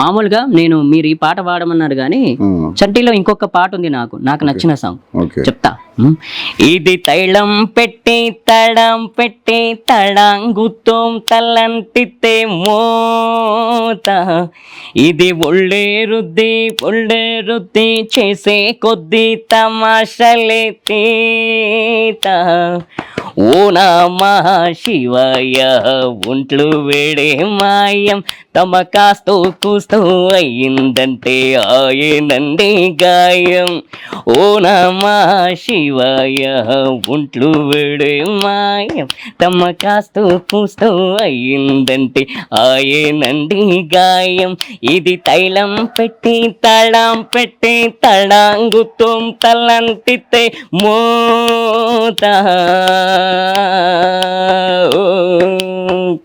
మామూలుగా నేను మీరు ఈ పాట పాడమన్నారు కానీ ఉమ్, చట్టీలో ఇంకొక పాట ఉంది నాకు నాకు నచ్చిన సాంగ్. చెప్తా. ఇది తైలం పెట్టి తడం పెట్టి తడాంగుతోం తలంటితే మోత. ఇది ఒళ్ళే రుద్ది ఒళ్ళే రుద్ది చేసే కొద్ది తమాషలే తీత. ఓ నామా శివయ ఒంట్లు వేడే మాయం తమ కాస్తూ కూస్తూ అయ్యిందంటే ఆయనండి గాయం. ఓ నమా శివయ ఒంట్లు వేడే మాయం తమ కాస్తూ కూస్తూ అయ్యిందంటే ఆయనండి గాయం. ఇది తైలం పెట్టి తళం పెట్టి తళాంగుతం తలంటితే మోత Oh.